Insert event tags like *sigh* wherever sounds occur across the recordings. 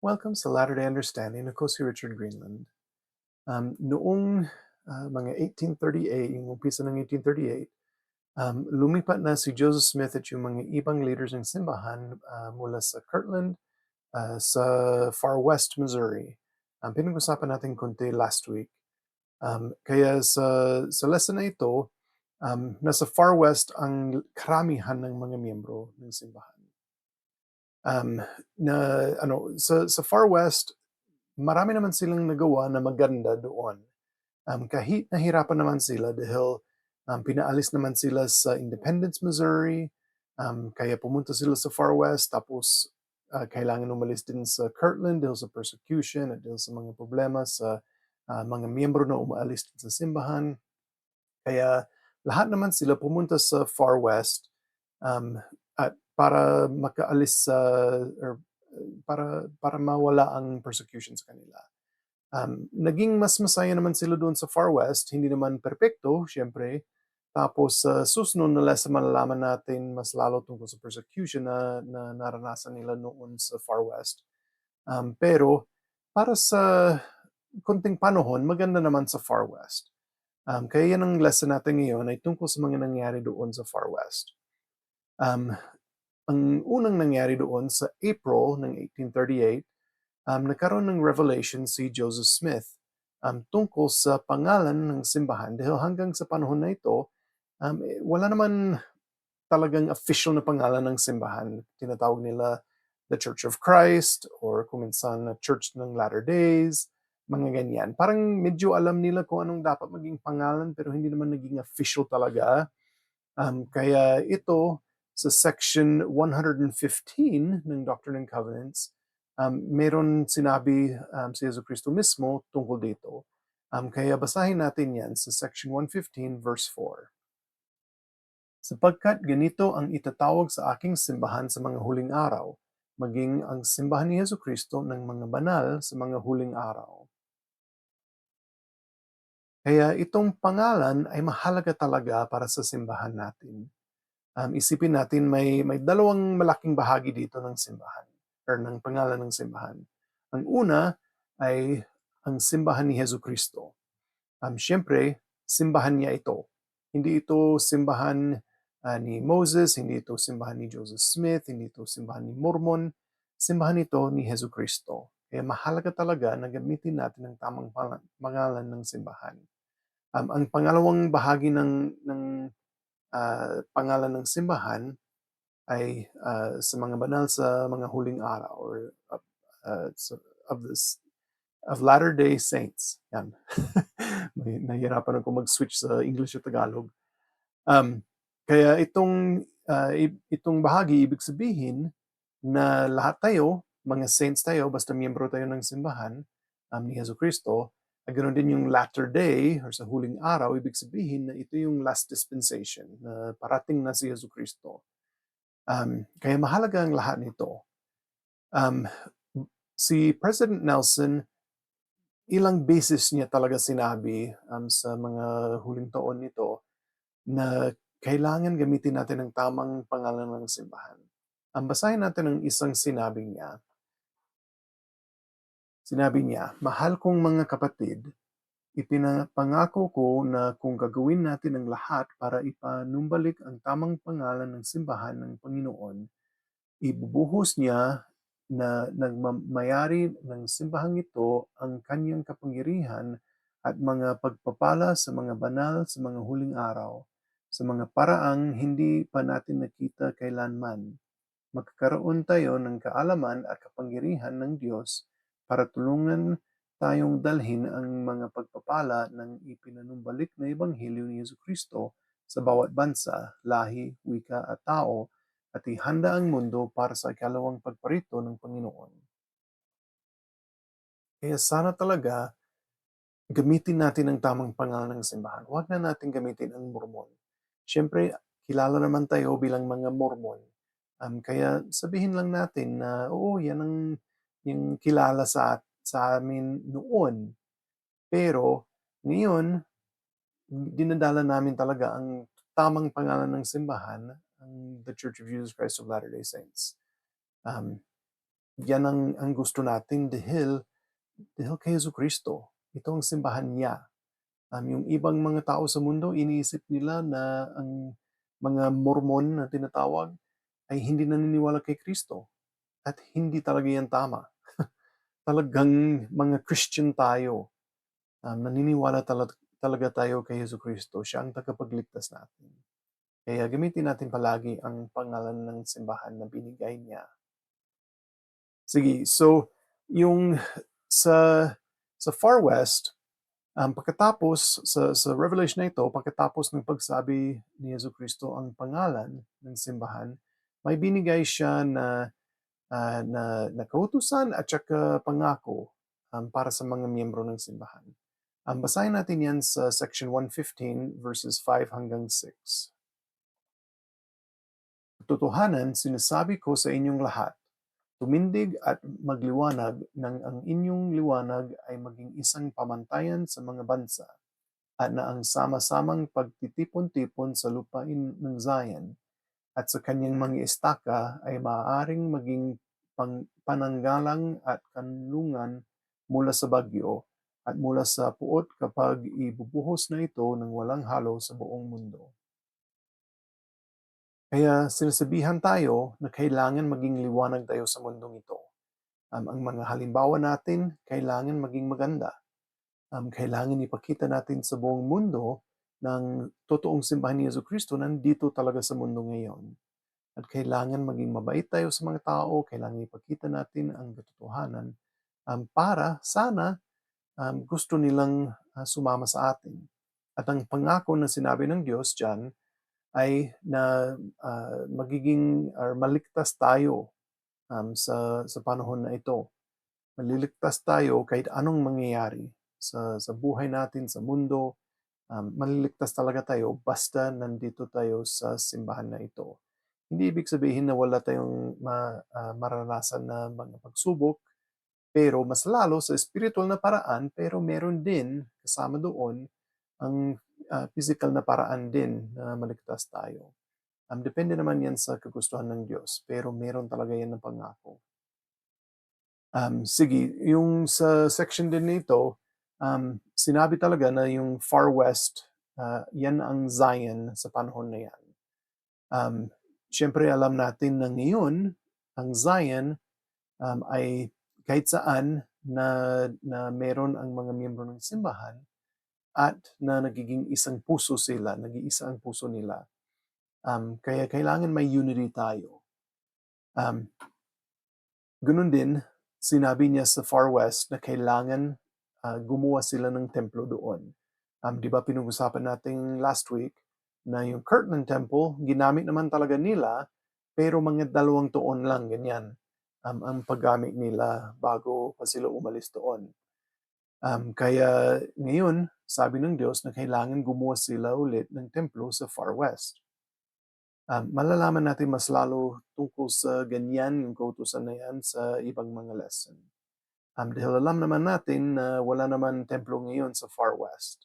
Welcome sa Latter-day Understanding. Ako si Richard Greenland. Um, noong uh, mga 1838, yung umpisa ng 1838, um, lumipat na si Joseph Smith at yung mga ibang leaders ng simbahan uh, mula sa Kirtland uh, sa far west Missouri. Um, pinag-usapan natin konti last week. Um, kaya sa, sa lesson na ito, um, nasa far west ang karamihan ng mga miyembro ng simbahan um, na ano sa sa far west marami naman silang nagawa na maganda doon. Um, kahit nahirapan naman sila dahil um, pinaalis naman sila sa Independence, Missouri, um, kaya pumunta sila sa far west tapos uh, kailangan umalis din sa Kirtland dahil sa persecution at dahil sa mga problema sa uh, mga miyembro na umaalis din sa simbahan. Kaya lahat naman sila pumunta sa far west um, para makaalis sa or para para mawala ang persecution sa kanila. Um, naging mas masaya naman sila doon sa Far West, hindi naman perpekto, syempre. Tapos sa uh, susunod na lesson malalaman natin mas lalo tungkol sa persecution na, na naranasan nila noon sa Far West. Um, pero para sa konting panahon, maganda naman sa Far West. Um, kaya yan ang lesson natin ngayon ay tungkol sa mga nangyari doon sa Far West. Um, ang unang nangyari doon sa April ng 1838, um, nagkaroon ng revelation si Joseph Smith um, tungkol sa pangalan ng simbahan dahil hanggang sa panahon na ito, um, eh, wala naman talagang official na pangalan ng simbahan. Tinatawag nila the Church of Christ or kung minsan na Church ng Latter Days, mga ganyan. Parang medyo alam nila kung anong dapat maging pangalan pero hindi naman naging official talaga. Um, kaya ito, sa section 115 ng Doctrine and Covenants, um, meron sinabi um, si Yesu Cristo mismo tungkol dito. Um, kaya basahin natin yan sa section 115 verse 4. Sapagkat ganito ang itatawag sa aking simbahan sa mga huling araw, maging ang simbahan ni Yesu Kristo ng mga banal sa mga huling araw. Kaya itong pangalan ay mahalaga talaga para sa simbahan natin um, isipin natin may, may dalawang malaking bahagi dito ng simbahan or ng pangalan ng simbahan. Ang una ay ang simbahan ni Heso Kristo. Um, Siyempre, simbahan niya ito. Hindi ito simbahan uh, ni Moses, hindi ito simbahan ni Joseph Smith, hindi ito simbahan ni Mormon. Simbahan ito ni Heso Kristo. Kaya mahalaga talaga na gamitin natin ang tamang pangalan ng simbahan. Um, ang pangalawang bahagi ng, ng uh, pangalan ng simbahan ay uh, sa mga banal sa mga huling araw or uh, uh, of this of Latter-day Saints. Yan. *laughs* May nahihirapan ako mag-switch sa English at Tagalog. Um, kaya itong uh, itong bahagi ibig sabihin na lahat tayo, mga saints tayo, basta miyembro tayo ng simbahan um, ni Yesu Kristo, at ganoon din yung latter day or sa huling araw, ibig sabihin na ito yung last dispensation na parating na si Yesu Kristo. Um, kaya mahalaga ang lahat nito. Um, si President Nelson, ilang beses niya talaga sinabi um, sa mga huling taon nito na kailangan gamitin natin ang tamang pangalan ng simbahan. Ang basahin natin ang isang sinabi niya Sinabi niya, Mahal kong mga kapatid, ipinapangako ko na kung gagawin natin ang lahat para ipanumbalik ang tamang pangalan ng simbahan ng Panginoon, ibubuhos niya na nagmamayari ng simbahang ito ang kanyang kapangyarihan at mga pagpapala sa mga banal sa mga huling araw, sa mga paraang hindi pa natin nakita kailanman. Magkakaroon tayo ng kaalaman at kapangyarihan ng Diyos para tulungan tayong dalhin ang mga pagpapala ng ipinanumbalik na Ebanghelyo ni Yesu Kristo sa bawat bansa, lahi, wika at tao at ihanda ang mundo para sa ikalawang pagparito ng Panginoon. Kaya sana talaga gamitin natin ang tamang pangalan ng simbahan. Huwag na natin gamitin ang Mormon. Siyempre, kilala naman tayo bilang mga Mormon. Um, kaya sabihin lang natin na, oo, yan ang yung kilala sa sa amin noon. Pero ngayon, dinadala namin talaga ang tamang pangalan ng simbahan, ang The Church of Jesus Christ of Latter-day Saints. Um, yan ang, ang gusto natin dahil, dahil kay Yesu Kristo. Ito ang simbahan niya. Um, yung ibang mga tao sa mundo, iniisip nila na ang mga Mormon na tinatawag ay hindi naniniwala kay Kristo. At hindi talaga yan tama. Talagang mga Christian tayo. Um, naniniwala talaga, talaga tayo kay Yesu Kristo. Siya ang tagapagligtas natin. Kaya gamitin natin palagi ang pangalan ng simbahan na binigay niya. Sige, so yung sa sa Far West, um, pagkatapos sa, sa Revelation na ito, pagkatapos ng pagsabi ni Yesu Kristo ang pangalan ng simbahan, may binigay siya na ah, na, na kautusan at saka pangako um, para sa mga miyembro ng simbahan. Um, basahin natin yan sa section 115 verses 5 hanggang 6. Totohanan, sinasabi ko sa inyong lahat, tumindig at magliwanag nang ang inyong liwanag ay maging isang pamantayan sa mga bansa at na ang sama-samang pagtitipon-tipon sa lupain ng Zion at sa kanyang mga estaka ay maaaring maging pang, pananggalang at kanlungan mula sa bagyo at mula sa puot kapag ibubuhos na ito ng walang halo sa buong mundo. Kaya sinasabihan tayo na kailangan maging liwanag tayo sa mundong ito. Um, ang mga halimbawa natin, kailangan maging maganda. Um, kailangan ipakita natin sa buong mundo ng totoong simbahan ni Yesu Kristo nandito talaga sa mundo ngayon. At kailangan maging mabait tayo sa mga tao, kailangan ipakita natin ang katotohanan um, para sana um, gusto nilang uh, sumama sa atin. At ang pangako na sinabi ng Diyos dyan ay na uh, magiging or maligtas tayo um, sa sa panahon na ito. Maliligtas tayo kahit anong mangyayari sa sa buhay natin sa mundo. Um, maliligtas talaga tayo basta nandito tayo sa simbahan na ito. Hindi ibig sabihin na wala tayong ma, uh, maranasan na mga pagsubok, pero mas lalo sa spiritual na paraan, pero meron din kasama doon ang uh, physical na paraan din na maligtas tayo. Um, depende naman yan sa kagustuhan ng Diyos, pero meron talaga yan ng pangako. Um, sige, yung sa section din nito, um, sinabi talaga na yung far west, uh, yan ang Zion sa panahon na yan. Um, Siyempre, alam natin na ngayon, ang Zion um, ay kahit saan na, na meron ang mga miyembro ng simbahan, at na nagiging isang puso sila, nag-iisa ang puso nila. Um, kaya kailangan may unity tayo. Um, ganun din, sinabi niya sa Far West na kailangan uh, gumawa sila ng templo doon. Um, di ba pinag-usapan natin last week na yung Kirtland Temple, ginamit naman talaga nila, pero mga dalawang tuon lang, ganyan, um, ang paggamit nila bago pa sila umalis doon. Um, kaya ngayon, sabi ng Diyos na kailangan gumawa sila ulit ng templo sa Far West. Um, malalaman natin mas lalo tungkol sa ganyan yung kautusan na yan sa ibang mga lesson. Um, dahil alam naman natin na wala naman templo ngayon sa Far West.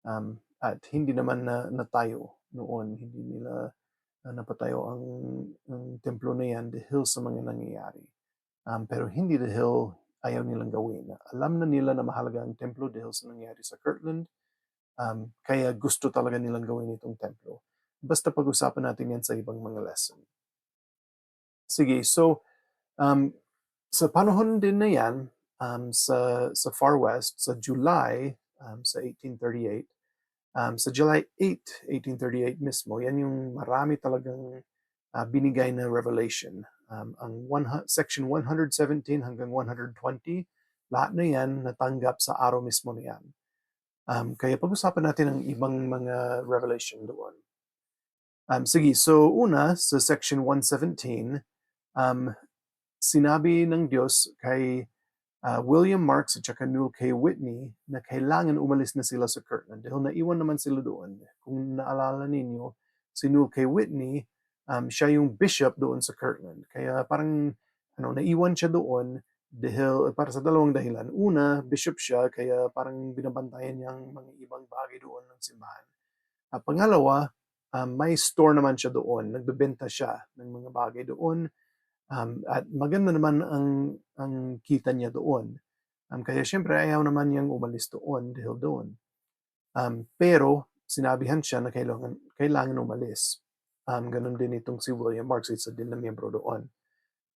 Um, at hindi naman na, na tayo noon, hindi nila uh, napatayo ang, ang templo na yan dahil sa mga nangyayari. Um, pero hindi dahil ayaw nilang gawin. Alam na nila na mahalaga ang templo dahil sa nangyari sa Kirtland, um, kaya gusto talaga nilang gawin itong templo. Basta pag-usapan natin yan sa ibang mga lesson. Sige, so um, sa panahon din na yan, um, sa, sa Far West, sa July um, sa 1838, um, sa July 8, 1838 mismo, yan yung marami talagang uh, binigay na revelation um, ang one, section 117 hanggang 120, lahat na yan natanggap sa araw mismo na yan. Um, kaya pag-usapan natin ang ibang mga revelation doon. Um, sige, so una, sa section 117, um, sinabi ng Diyos kay uh, William Marks at saka Newell K. Whitney na kailangan umalis na sila sa Kirtland dahil naiwan naman sila doon. Kung naalala ninyo, si Newell K. Whitney um, siya yung bishop doon sa Kirtland. Kaya parang ano, naiwan siya doon dahil para sa dalawang dahilan. Una, bishop siya kaya parang binabantayan niya ang mga ibang bagay doon ng simbahan. At pangalawa, um, may store naman siya doon. Nagbebenta siya ng mga bagay doon. Um, at maganda naman ang ang kita niya doon. Um, kaya siyempre ayaw naman niyang umalis doon dahil doon. Um, pero sinabihan siya na kailangan, kailangan umalis. Um, ganun din itong si William Marks, isa din na miyembro doon.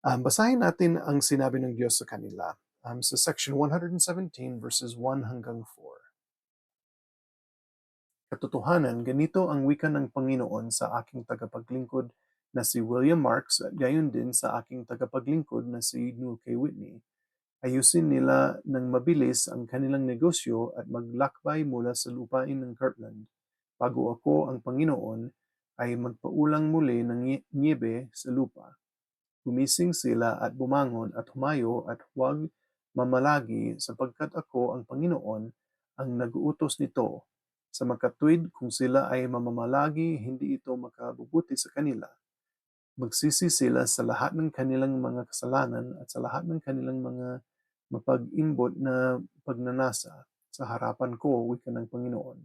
Um, basahin natin ang sinabi ng Diyos sa kanila um, sa section 117 verses 1 hanggang 4. Katotohanan, ganito ang wika ng Panginoon sa aking tagapaglingkod na si William Marks at gayon din sa aking tagapaglingkod na si Newell K. Whitney. Ayusin nila ng mabilis ang kanilang negosyo at maglakbay mula sa lupain ng Kirtland. Bago ako ang Panginoon ay magpaulang muli ng niebe sa lupa. Gumising sila at bumangon at humayo at huwag mamalagi sapagkat ako ang Panginoon ang nag-uutos nito. Sa makatwid kung sila ay mamamalagi, hindi ito makabubuti sa kanila. Magsisi sila sa lahat ng kanilang mga kasalanan at sa lahat ng kanilang mga mapag-imbot na pagnanasa sa harapan ko, wika ng Panginoon.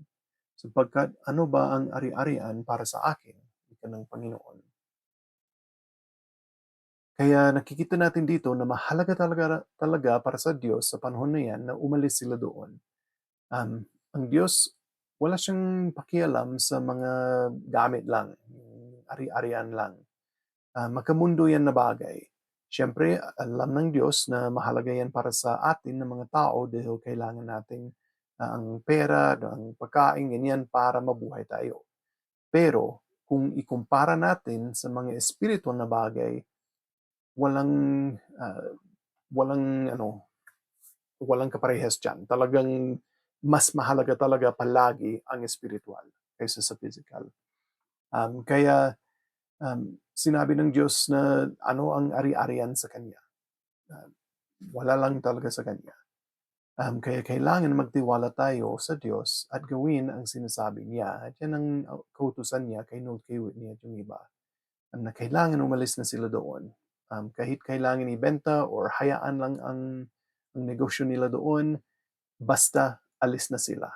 Sapagkat ano ba ang ari-arian para sa akin, wika ng Panginoon. Kaya nakikita natin dito na mahalaga talaga, talaga para sa Diyos sa panahon na yan na umalis sila doon. Um, ang Diyos, wala siyang pakialam sa mga gamit lang, ari-arian lang. Uh, makamundo yan na bagay. Siyempre, alam ng Diyos na mahalaga yan para sa atin ng mga tao dahil kailangan natin uh, ang pera, ang pagkain, ganyan para mabuhay tayo. Pero kung ikumpara natin sa mga espiritual na bagay, walang uh, walang ano walang kaparehas diyan. Talagang mas mahalaga talaga palagi ang spiritual kaysa sa physical. Um, kaya um, sinabi ng Diyos na ano ang ari-arian sa Kanya. Uh, wala lang talaga sa Kanya. Um, kaya kailangan magtiwala tayo sa Diyos at gawin ang sinasabi niya. At yan ang kautusan niya kay Noel K. Whitney at yung iba. Um, na kailangan umalis na sila doon. Um, kahit kailangan ibenta or hayaan lang ang, ang negosyo nila doon, basta alis na sila.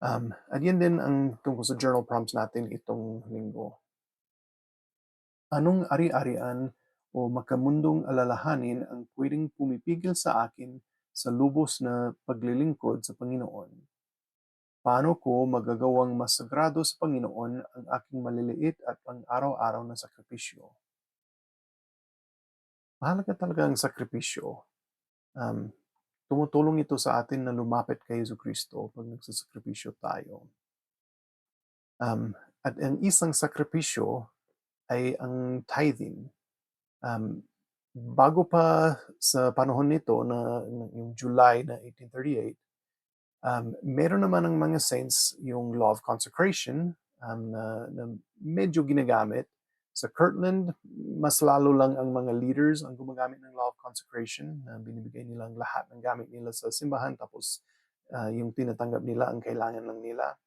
Um, at yan din ang tungkol sa journal prompts natin itong linggo. Anong ari-arian o makamundong alalahanin ang pwedeng pumipigil sa akin sa lubos na paglilingkod sa Panginoon? Paano ko magagawang mas sagrado sa Panginoon ang aking maliliit at pang-araw-araw na sakripisyo? Mahalaga talaga ang sakripisyo. Um, tumutulong ito sa atin na lumapit kay Yesu Kristo pag nagsasakripisyo tayo. Um, at ang isang sakripisyo ay ang tithing. Um, bago pa sa panahon nito na, na yung July na 1838, um, meron naman ng mga saints yung law of consecration um, na, na medyo ginagamit sa Kirtland, mas lalo lang ang mga leaders ang gumagamit ng law of consecration na binibigay nila ang lahat ng gamit nila sa simbahan tapos uh, yung tinatanggap nila ang kailangan lang nila.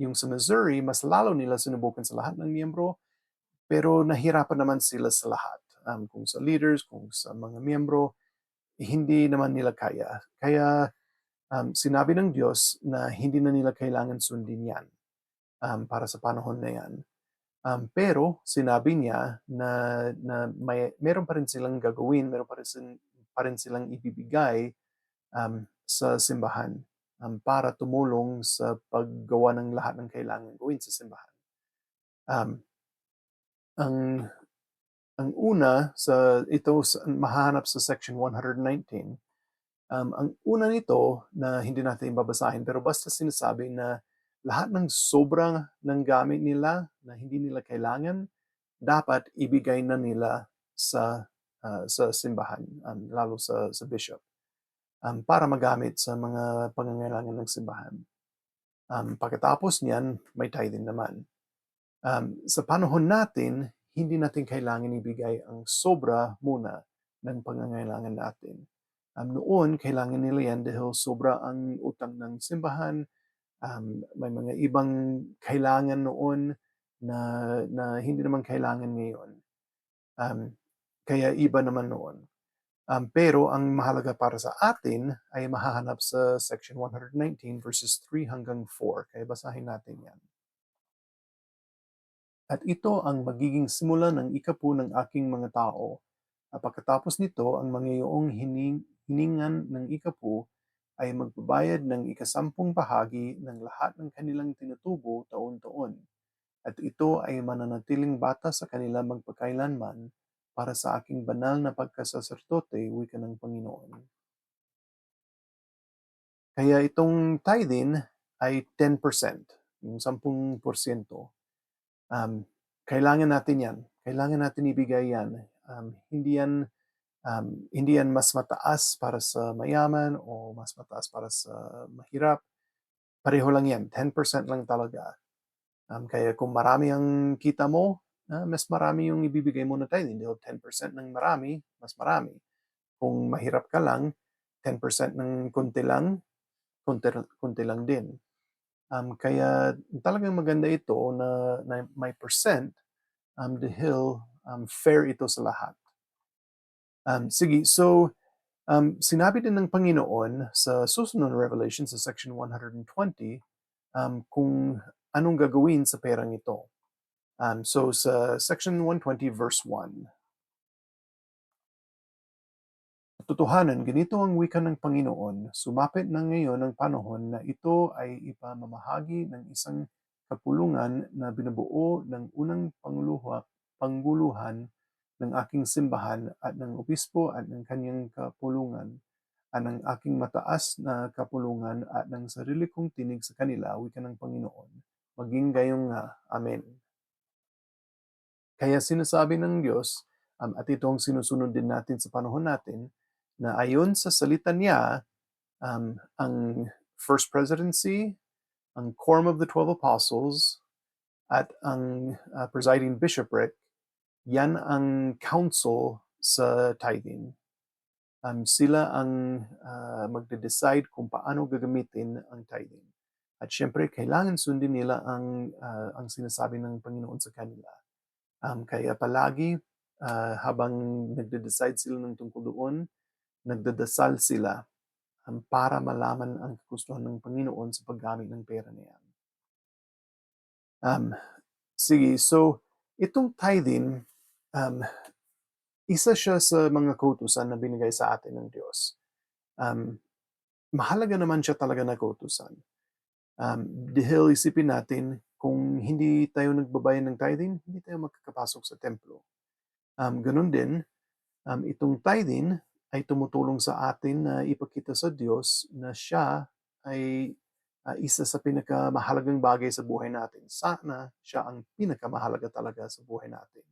Yung sa Missouri, mas lalo nila sinubukan sa lahat ng miyembro pero nahirapan naman sila sa lahat. Um, kung sa leaders, kung sa mga miyembro, hindi naman nila kaya. Kaya um, sinabi ng Diyos na hindi na nila kailangan sundin yan um, para sa panahon na yan. Um, pero sinabi niya na, na may, meron pa rin silang gagawin, meron pa rin, pa rin silang ibibigay um, sa simbahan um, para tumulong sa paggawa ng lahat ng kailangan gawin sa simbahan. Um, ang ang una sa ito sa, mahanap sa section 119 um, ang una nito na hindi natin babasahin pero basta sinasabi na lahat ng sobrang ng gamit nila na hindi nila kailangan, dapat ibigay na nila sa uh, sa simbahan, um, lalo sa, sa bishop, um, para magamit sa mga pangangailangan ng simbahan. Um, pagkatapos niyan, may tithing naman. Um, sa panahon natin, hindi natin kailangan ibigay ang sobra muna ng pangangailangan natin. Um, noon, kailangan nila yan dahil sobra ang utang ng simbahan, um, may mga ibang kailangan noon na, na hindi naman kailangan ngayon. Um, kaya iba naman noon. Um, pero ang mahalaga para sa atin ay mahahanap sa section 119 verses 3 hanggang 4. Kaya basahin natin yan. At ito ang magiging simula ng ikapu ng aking mga tao. At pagkatapos nito, ang mga iyong hining, hiningan ng ikapu ay magbabayad ng ikasampung bahagi ng lahat ng kanilang tinutubo taon-taon. At ito ay mananatiling bata sa kanila magpakailanman para sa aking banal na pagkasaserdote, wika ng Panginoon. Kaya itong tithing ay 10%, yung 10%. Um, kailangan natin yan. Kailangan natin ibigay yan. Um, hindi yan um, hindi yan mas mataas para sa mayaman o mas mataas para sa mahirap. Pareho lang yan. 10% lang talaga. Um, kaya kung marami ang kita mo, uh, mas marami yung ibibigay mo na tithing. Dahil 10% ng marami, mas marami. Kung mahirap ka lang, 10% ng konti lang, konti, konti lang din. Um, kaya talagang maganda ito na, na may percent um, dahil um, fair ito sa lahat. Um, sige, so um, sinabi din ng Panginoon sa susunod na Revelation sa section 120 um, kung anong gagawin sa perang ito. Um, so sa section 120 verse 1, Totohanan, ganito ang wika ng Panginoon, sumapit na ngayon ang panahon na ito ay ipamamahagi ng isang kapulungan na binubuo ng unang panguluha, pangguluhan ng aking simbahan at ng obispo at ng kanyang kapulungan at ng aking mataas na kapulungan at ng sarili kong tinig sa kanila, wika ng Panginoon. Maging gayong nga. Amen. Kaya sinasabi ng Diyos, um, at ito ang sinusunod din natin sa panahon natin, na ayon sa salita niya, um, ang First Presidency, ang Quorum of the Twelve Apostles, at ang uh, presiding bishopric, yan ang council sa tithing. Um, sila ang uh, magde-decide kung paano gagamitin ang tithing. At syempre, kailangan sundin nila ang, uh, ang sinasabi ng Panginoon sa kanila. Um, kaya palagi, uh, habang nagde-decide sila ng tungkol doon, nagdadasal sila um, para malaman ang kagustuhan ng Panginoon sa paggamit ng pera na yan. Um, sige, so itong tithing, um, isa siya sa mga kautusan na binigay sa atin ng Diyos. Um, mahalaga naman siya talaga na kautusan. Um, dahil isipin natin, kung hindi tayo nagbabayad ng tithing, hindi tayo makakapasok sa templo. Um, ganun din, um, itong tithing ay tumutulong sa atin na ipakita sa Diyos na siya ay uh, isa sa pinakamahalagang bagay sa buhay natin. Sana siya ang pinakamahalaga talaga sa buhay natin.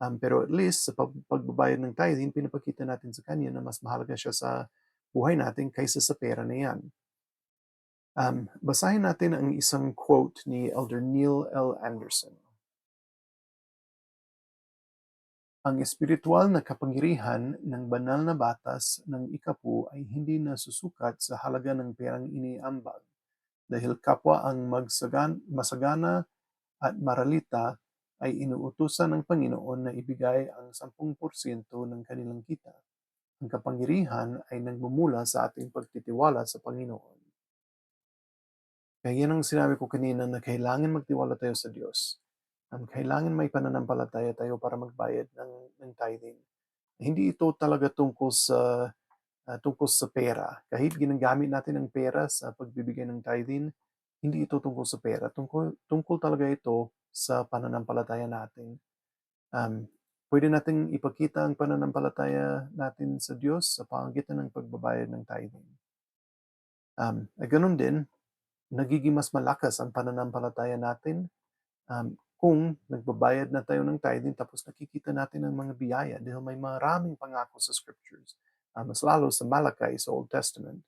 Um, pero at least sa pagbabayad ng tithing, pinapakita natin sa Kanya na mas mahalaga siya sa buhay natin kaysa sa pera na yan. Um, basahin natin ang isang quote ni Elder Neil L. Anderson. Ang espiritual na kapangyarihan ng banal na batas ng ikapu ay hindi nasusukat sa halaga ng perang iniambag dahil kapwa ang magsagan, masagana at maralita ay inuutusan ng Panginoon na ibigay ang 10% ng kanilang kita. Ang kapangyarihan ay nagmumula sa ating pagtitiwala sa Panginoon. Kaya yan ang sinabi ko kanina na kailangan magtiwala tayo sa Diyos um, kailangan may pananampalataya tayo para magbayad ng, ng tithing. Hindi ito talaga tungkol sa uh, tungkol sa pera. Kahit ginagamit natin ang pera sa pagbibigay ng tithing, hindi ito tungkol sa pera. Tungkol, tungkol talaga ito sa pananampalataya natin. Um, pwede nating ipakita ang pananampalataya natin sa Diyos sa pamagitan ng pagbabayad ng tithing. Um, ay ganun din, nagiging mas malakas ang pananampalataya natin um, kung nagbabayad na tayo ng tithing tapos nakikita natin ang mga biyaya dahil may maraming pangako sa scriptures. Uh, mas lalo sa Malachi sa Old Testament.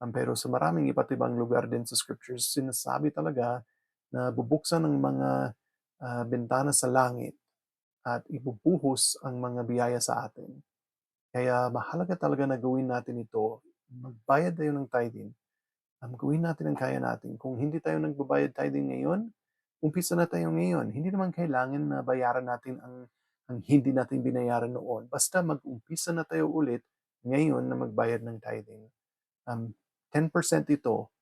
Um, pero sa maraming iba't ibang lugar din sa scriptures, sinasabi talaga na bubuksan ng mga uh, bintana sa langit at ibubuhos ang mga biyaya sa atin. Kaya mahalaga talaga na gawin natin ito. Magbayad tayo ng tithing. Um, gawin natin ang kaya natin. Kung hindi tayo nagbabayad tithing ngayon, umpisa na tayo ngayon. Hindi naman kailangan na bayaran natin ang, ang hindi natin binayaran noon. Basta mag-umpisa na tayo ulit ngayon na magbayad ng tithing. Um, 10% ito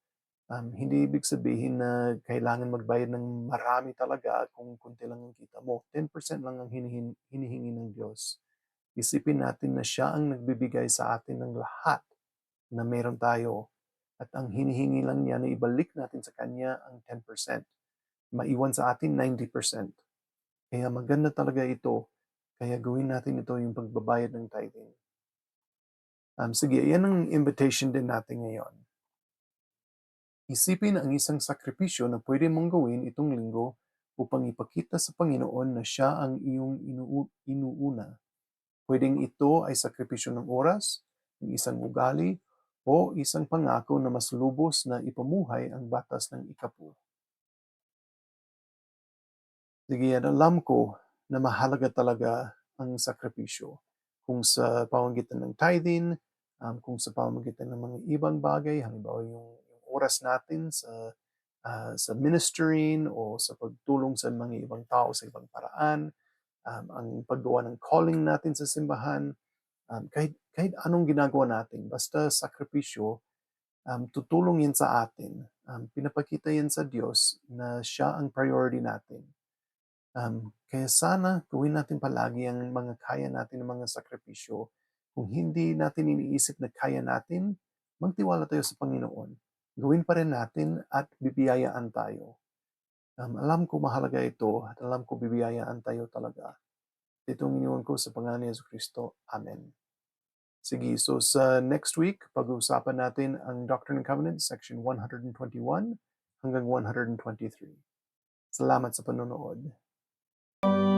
Um, hindi ibig sabihin na kailangan magbayad ng marami talaga kung konti lang ang kita mo. 10% lang ang hinihin, hinihingi ng Diyos. Isipin natin na siya ang nagbibigay sa atin ng lahat na meron tayo. At ang hinihingi lang niya na ibalik natin sa Kanya ang 10%. Maiwan sa atin 90%. Kaya maganda talaga ito. Kaya gawin natin ito yung pagbabayad ng tithing. Um, sige, yan ang invitation din natin ngayon. Isipin ang isang sakripisyo na pwede mong gawin itong linggo upang ipakita sa Panginoon na siya ang iyong inuu- inuuna. Pwedeng ito ay sakripisyo ng oras, ng isang ugali, o isang pangako na mas lubos na ipamuhay ang batas ng ikapu. Sige, yan, alam ko na mahalaga talaga ang sakripisyo. Kung sa pamamagitan ng tithing, um, kung sa pamamagitan ng mga ibang bagay, halimbawa yung, yung oras natin sa ah, sa ministering o sa pagtulong sa mga ibang tao sa ibang paraan, um, ang paggawa ng calling natin sa simbahan, um, kahit, kahit anong ginagawa natin, basta sakripisyo, um, tutulong yan sa atin. Um, pinapakita yan sa Diyos na siya ang priority natin. Um, kaya sana gawin natin palagi ang mga kaya natin ng mga sakripisyo. Kung hindi natin iniisip na kaya natin, magtiwala tayo sa Panginoon. Gawin pa rin natin at bibiyayaan tayo. Um, alam ko mahalaga ito at alam ko bibiyayaan tayo talaga. Ito ang iniwan ko sa pangalan ni Yesu Kristo. Amen. Sige, so sa next week, pag-uusapan natin ang Doctrine and Covenants, section 121 hanggang 123. Salamat sa panonood. you